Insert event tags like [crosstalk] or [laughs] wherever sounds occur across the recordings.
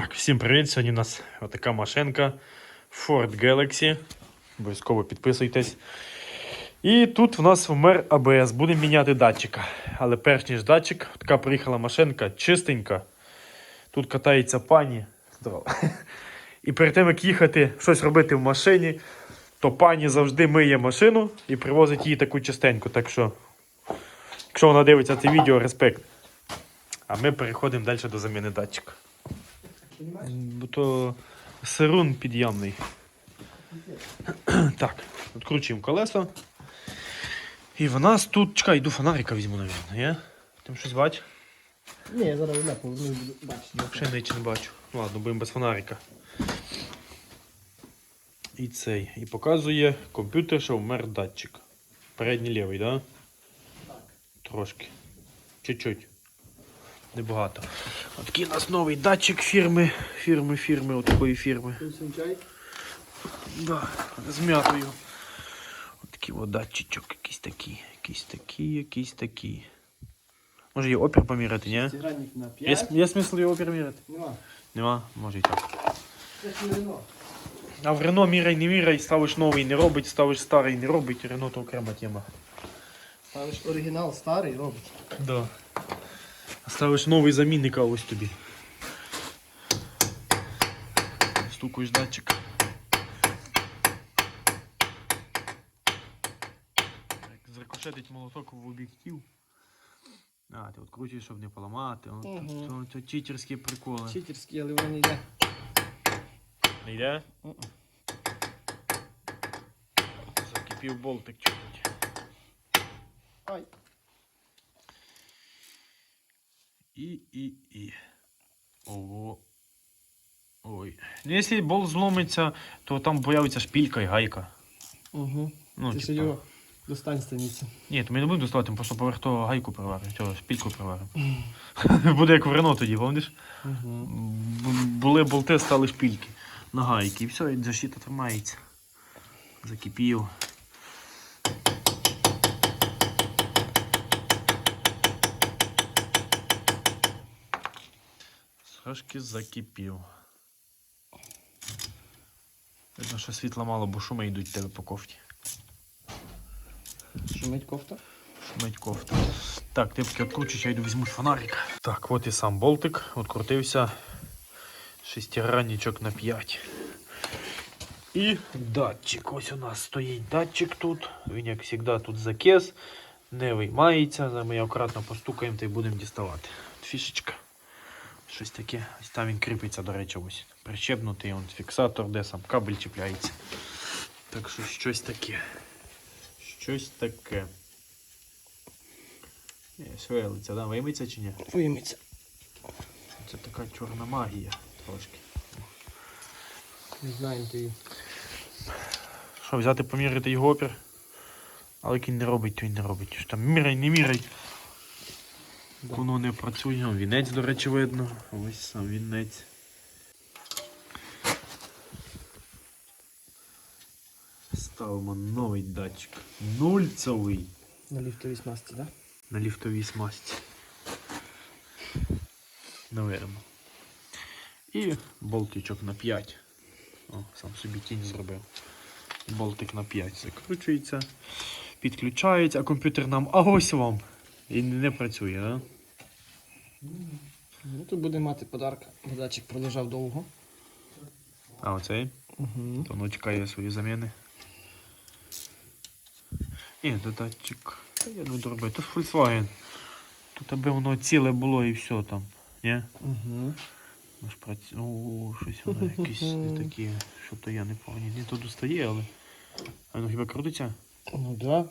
Так, всім привіт! Сьогодні у нас така машинка Ford Galaxy. Обов'язково підписуйтесь. І тут в нас вмер АБС. Будемо міняти датчика. Але перш ніж датчик, така приїхала машинка чистенька. Тут катається пані. І перед тим, як їхати щось робити в машині, то пані завжди миє машину і привозить її таку чистеньку. Так що, якщо вона дивиться це відео, респект. А ми переходимо далі до заміни датчика. Бо то сирун підйомний. так, відкручуємо колесо. І в нас тут. Чекай, йду фонарика візьму, навіть. Є? Там щось бач? Ні, я зараз не поверну, бачите. Взагалі нічого не бачу. Ну, Ладно, будемо без фонарика. І цей. І показує комп'ютер, що вмер датчик. Передній лівий. Да? Так. Трошки. Чуть-чуть. Небагато. Отакий у нас новий датчик фірми. Фірми, фірми, отакої фірми. Тут чай. Да, з м'ятою. Отакий от датчичок, якийсь такий, якийсь такий, якийсь такий. Може її опір поміряти, ні? На 5. є смисл його опір міряти? Нема. Нема, може і так. Це ж не Рено. А в Рено міряй, не міряй, ставиш новий, не робить, ставиш старий, не робить, Рено то окрема тема. Ставиш оригінал старий, робить. Да. Ставиш новий замінник, а ось тобі. Стукаєш датчик. Так, Зрикошетить молоток в об'єктив. А, ти відкручуєш, щоб не поламати. О, Мгм. то, то, то читерські приколи. Читерський, але воно не йде. Не йде? Закипів болтик чуть. Ай. І, і, і. Ого. Ой. Ну, якщо болт зломиться, то там появиться шпілька і гайка. Угу. Ну, Ти ще типа. його достань станіться. Ні, то ми не будемо доставати, ми просто поверх того гайку приваримо, цього шпільку приваримо. [laughs] Буде як в Рено тоді, пам'ятаєш? Угу. Бу- Були болти, стали шпільки на гайки. І все, і защита тримається. Закипів. Трошки закипів. Видно, що світла мало, бо шуми йдуть в тебе по кофті. Шумить кофта. Шумить кофту. Так, ти поки відкручуєш, я йду візьму фонарик. Так, от і сам болтик. Открутився. Шестигранничок на 5. І датчик. Ось у нас стоїть датчик тут. Він, як завжди, тут закис. Не виймається. Зараз ми акуратно постукаємо та й будемо діставати. От фішечка. Щось таке. Ось там він кріпиться, до речі, ось. Прищепнутий он фіксатор, де сам кабель чіпляється. Так що щось таке. Щось таке. Ні, шевелиться, да? Вийметься чи ні? Вийметься. Це така чорна магія трошки. Не знаємо ти. Що, взяти поміряти його опір? Але він не робить, то він не робить. Що там міряй, не міряй. Да. Воно не працює. Вінець, до речі, видно. Ось сам вінець. Ставимо новий датчик. Нульцевий. На ліфтовій смазці, так? на ліфтовій смазці. Наверно. І болтичок на 5. О, сам собі тінь зробив. Болтик на 5 закручується, підключається, а комп'ютер нам, а ось вам. І не працює, да? Ну, тут буде мати подарка. Датчик пролежав довго. А оцей? Угу. То воно чекає свої заміни. Ні, датчик. Та я доробив. То ж Volkswagen. Тут аби воно ціле було і все там. Ні? Угу. Ну ж праці... О, щось воно якесь не таке, що то я не пам'ятаю. Ні, то достає, але. А ну хіба крутиться? Ну, да.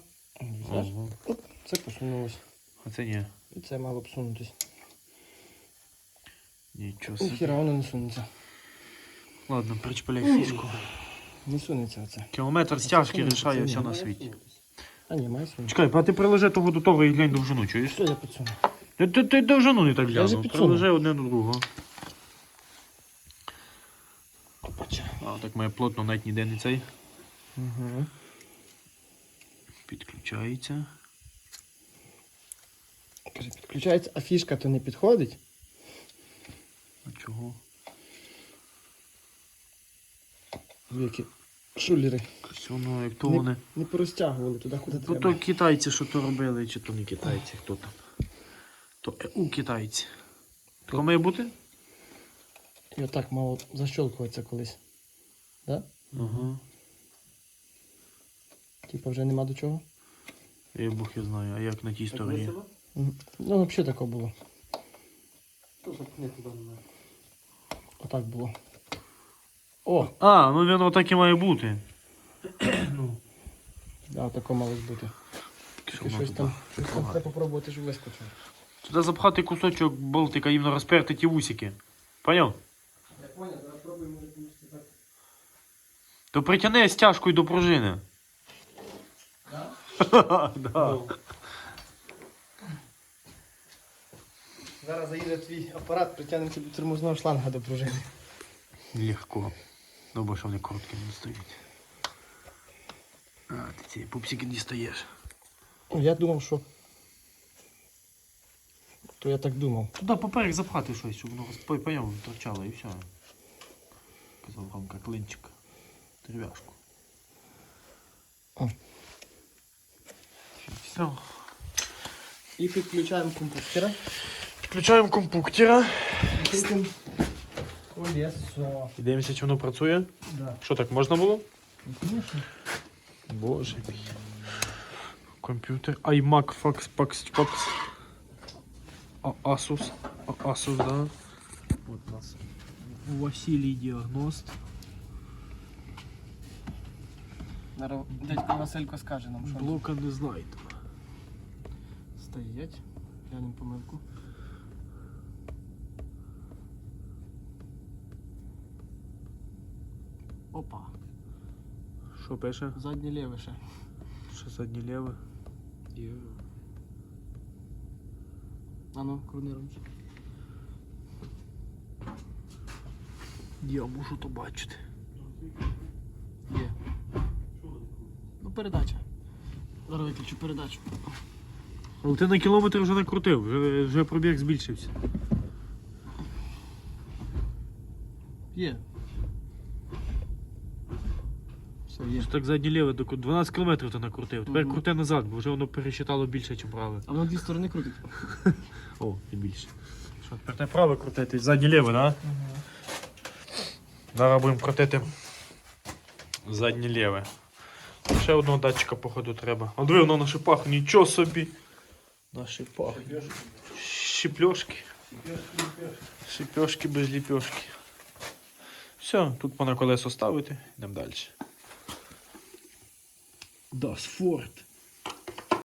Це посунулось. А це ні. І це мало б сунутись. Нічого собі. Ніхіра воно не сунеться. Ладно, причепляй фішку. Не сунеться оце. Кілометр стяжки рішає все на світі. А ні, має сунутися. Чекай, а ти приложи того до того і глянь довжину, чуєш? Що я підсуну? Ти, ти, ти довжину не так вже глянув. підсунув. Приложи одне до другого. Опача. А, так має плотно навіть ніде не цей. Угу. Підключається. Каже, підключається, а фішка то не підходить. А чого? Які шулери. Воно, як то Не- вони. Не порозтягували туди, куди Ну, треба. то китайці, що то робили, чи то не китайці, хто там. То у китайці. То має бути? І отак мало защолкуватися колись. Да? Ага. Типа вже нема до чого. Я бог я знаю, а як на тій стороні? Ну, взагалі тако було. Отак було. О! А, ну воно так і має бути. ну. Да, тако мало бути. Тільки щось там, щось там треба попробувати, щоб вискочило. Туди запхати кусочок болтика, іменно розперти ті вусики. Поняв? Я понял, зараз пробуємо, може комусь так. То притягни стяжкою до пружини. Да? [laughs] Да. Зараз заїде твій апарат, притягнемо до тормозного шланга до пружини. Легко. Добре, що вони короткі не стоять. А, ти ці пупсики дістаєш. Ну, Я думав, що. То я так думав. Туди поперек запхати щось, щоб воно розпой- поняв, торчало і все. Казав Ромка, клинчик. Дерев'яшку. О. Все. І підключаємо комп'ютера. Включаємо компуктера. І дивимося, чи воно працює. Да. Що так можна було? Ну, Конечно. Боже мій. Комп'ютер. iMac Fax Pax Pax. А, Asus. А, Asus, да. От у нас. Василій діагност. Дядько Василько скаже нам, що Блока не знайдено. стоять. Глянемо помилку. Опа. Що пише? Заднє ліве ще. Що заднє ліве? А ну, крути ручки. Я можу то бачити. Є. Ну, передача. Зараз виключу передачу. Але ти на кілометр вже накрутив, вже, вже пробіг збільшився. Є. Все, є. Так заднє ліве, 12 кілометрів ти накрутив. Тепер Мгм. крути назад, бо вже воно пересчитало більше, ніж праве. А воно дві сторони крутить. [laughs] О, і більше. Що, тепер те праве крутити, заднє ліве? Да? Зараз будемо крутити заднє ліве. Ще одного датчика, походу, треба. А диви, воно на шипах, нічого собі. На шипах. Щіпльошки. Шипьошки без ліпьошки. Все, тут можна колесо ставити, йдемо далі. Das Ford.